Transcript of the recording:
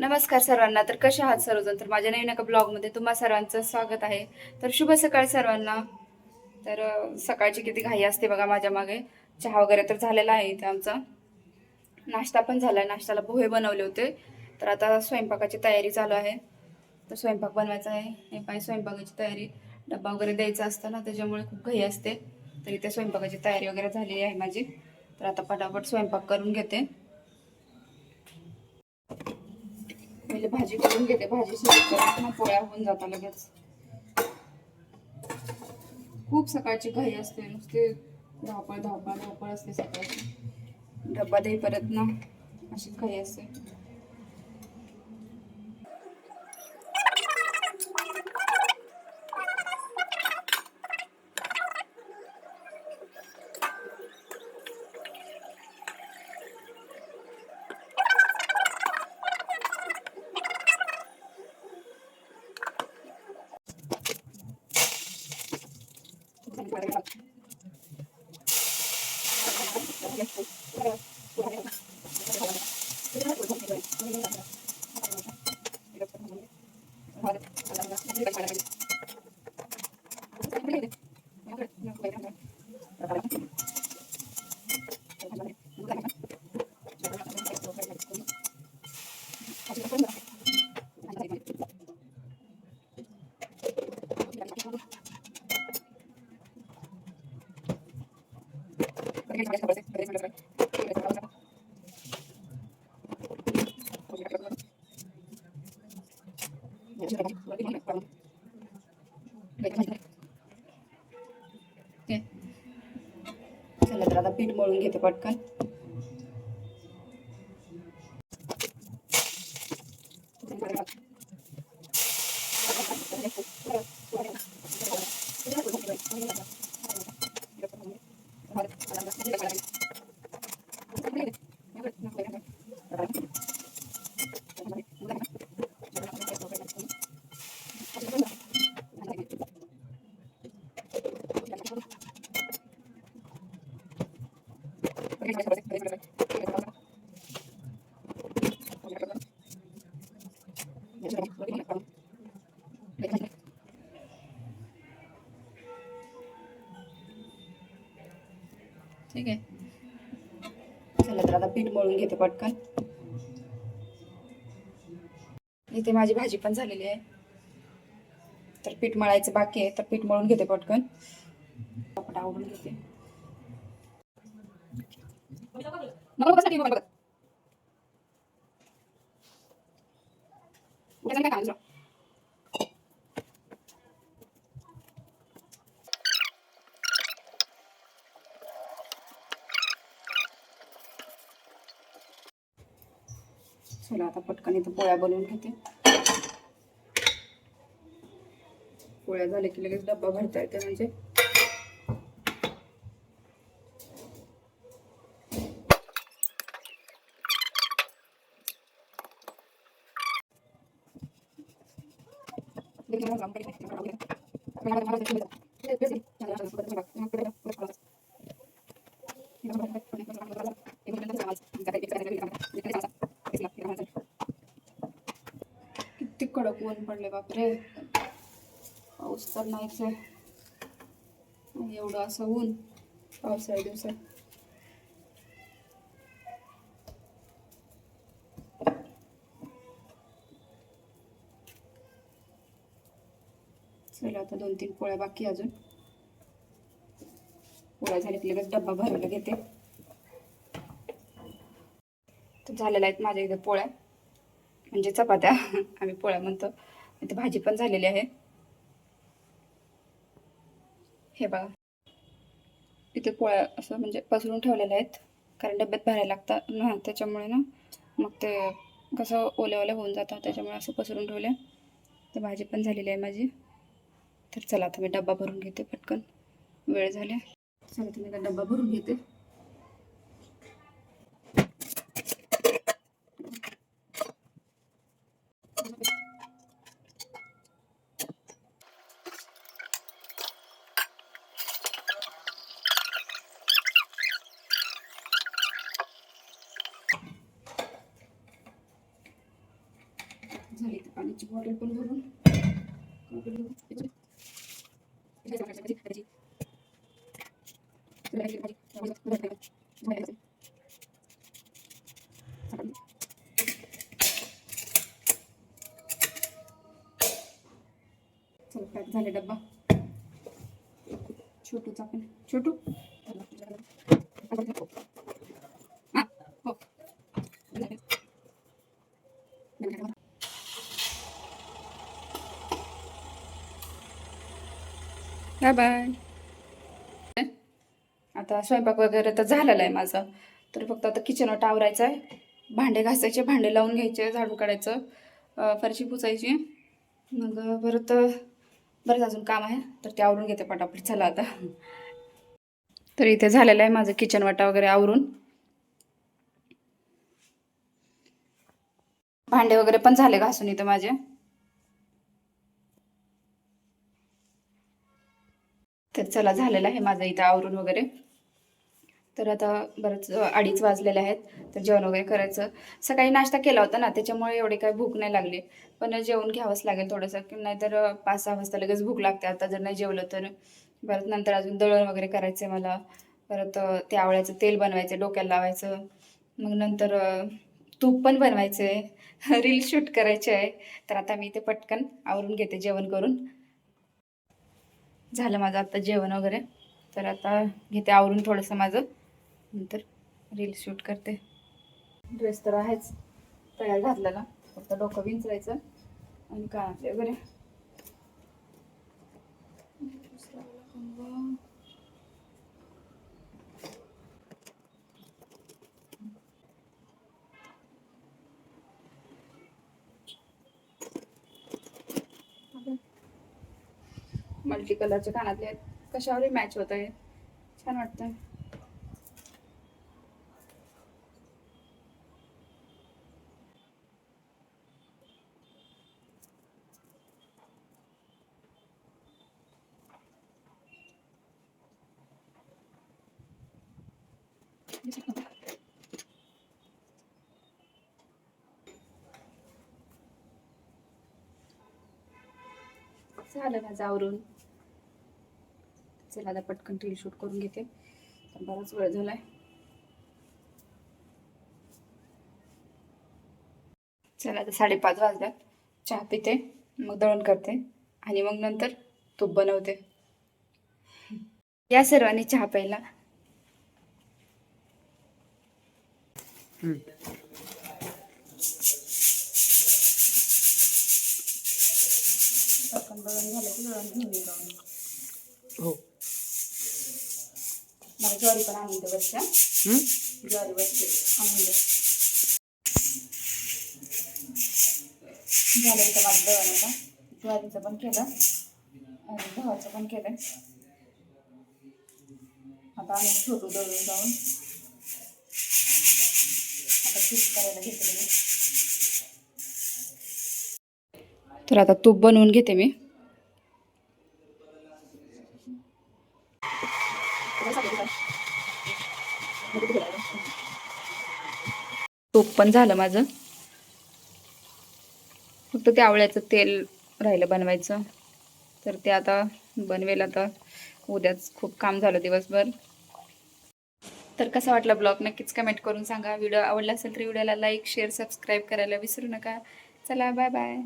नमस्कार सर्वांना. तर कसे आहात सर्वजण? तर माझ्या नवीन एका ब्लॉगमध्ये तुम्हा सर्वांचं स्वागत आहे. तर शुभ सकाळ सर्वांना. तर सकाळची किती घाई असते बघा माझ्या मागे. चहा वगैरे तर झालेला आहे इथे आमचा. नाश्ता पण झाला. आहे नाश्त्याला पोहे बनवले होते. तर आता स्वयंपाकाची तयारी चालू आहे. तर स्वयंपाक बनवायचा आहे. हे पाय स्वयंपाकाची तयारी. डब्बा वगैरे द्यायचा असतो ना त्याच्यामुळे खूप घाई असते. तर इथे स्वयंपाकाची तयारी वगैरे झालेली आहे माझी. तर आता पटापट स्वयंपाक करून घेते. पहिले भाजी करून घेते भाजी शिजत पोळ्या होऊन जातात लगेच. खूप सकाळची घाई असते नुसते धावपळ धावपळ धावपळ असते सकाळची. डब्बा देई परत ना अशी घाई असते. gracias. ते. चला तर आता पीठ मळून घेते पटकन ठीक आहे. चला तर आता पीठ मळून घेते पटकन. इथे माझी भाजी पण झालेली आहे. तर पीठ मळायचं बाकी आहे तर पीठ मळून घेते पटकन. आवडून घेते. नको बसा TV बघत. काय काम चला आता पटकन इथं पोळ्या बनवून घेते. पोळ्या झाल्या की लगेच डब्बा भरता येते म्हणजे. किती कडक ऊन पडले बापरे. पाऊस तर नाहीच आहे. एवढं असं ऊन पावसाळ्या दिवसात. चला आता दोन तीन पोळ्या बाकी अजून. पोळ्या झाल्या की लगेच डब्बा भरायला घेते. तर झालेल्या आहेत माझ्या इथे पोळ्या म्हणजे चपात्या. आम्ही पोळ्या म्हणतो इथे भाजी पण झालेली आहे. हे बघा. इथे पोळ्या असं म्हणजे पसरून ठेवलेल्या आहेत कारण डब्यात भरायला लागतात ना त्याच्यामुळे ना. मग ते कसं ओल्या ओल्या होऊन जातं त्याच्यामुळे असं पसरून ठेवलं तर भाजी पण झालेली आहे माझी. तर चला आता मी डब्बा भरून घेते पटकन. वेळ झाल्या चला तुम्ही आता डब्बा भरून घेते. झाली पाण्याची बॉटल पण भरून. झाले डब्बा. छोटूचा पण. छोटू हा, हो. बाय बाय आता स्वयंपाक वगैरे तर झालेला आहे माझा. तर फक्त आता किचनवर आवरायचं आहे. भांडे घासायचे भांडे लावून घ्यायचे झाडून काढायचं फरशी पुसायची. मग परत बरंच अजून काम आहे तर ते आवरून घेते पटापट. चला आता. तर इथे झालेलं आहे माझं किचन वाटा वगैरे आवरून. भांडे वगैरे पण झाले घासून इथं माझे. चला झालेलं आहे माझं इथं आवरून वगैरे. तर आता बरंच अडीच वाजलेले आहेत. तर जेवण वगैरे करायचं. सकाळी नाश्ता केला होता ना त्याच्यामुळे एवढे काही भूक नाही लागली. पण जेवण घ्यावंच लागेल थोडंसं. की नाहीतर पाच सहा वाजता लगेच भूक लागते. आता जर नाही जेवलं तर. परत नंतर अजून दळण वगैरे करायचं आहे मला. परत ते आवळ्याचं तेल बनवायचं डोक्याला लावायचं. मग नंतर तूप पण बनवायचं आहे रील शूट करायचे आहे तर आता मी ते पटकन आवरून घेते जेवण करून. झालं माझं आता जेवण वगैरे. तर आता घेते आवरून थोडंसं माझं. नंतर रील शूट करते. ड्रेस तर आहेच. तयार घातलेला. फक्त डोकं विंचरायचं आणि कानातले वगैरे. मल्टी कलरचे कानातले आहेत. कशावरही मॅच होत आहे छान वाटतं झालं माझं आवरून. चला आता पटकन रील शूट करून घेते. तर बराच वेळ झालाय. चला आता साडेपाच वाजल्यात. चहा पिते मग दळण करते आणि मग नंतर तूप बनवते. या सर्वांनी चहा प्यायला. झालं हो. मला ज्वारी पण आणून दे हं? ज्वारी बसते आणून दे. झालं इथं माझं दळण आता. ज्वारीचं पण केलं. आणि गव्हाचं पण केलं. आता आम्ही छोटू दळून जाऊन. आता तूप करायला घेतलेलं तर आता तूप बनवून घेते मी तूप पण झालं माझं. फक्त ते आवळ्याचं तेल राहिलं बनवायचं. तर ते आता बनवेल आता. उद्याच खूप काम झालं दिवसभर. तर कसा वाटला ब्लॉग? नक्कीच कमेंट करून सांगा. व्हिडिओ आवडला असेल तर व्हिडिओला लाईक शेअर सबस्क्राईब करायला विसरू नका. चला बाय बाय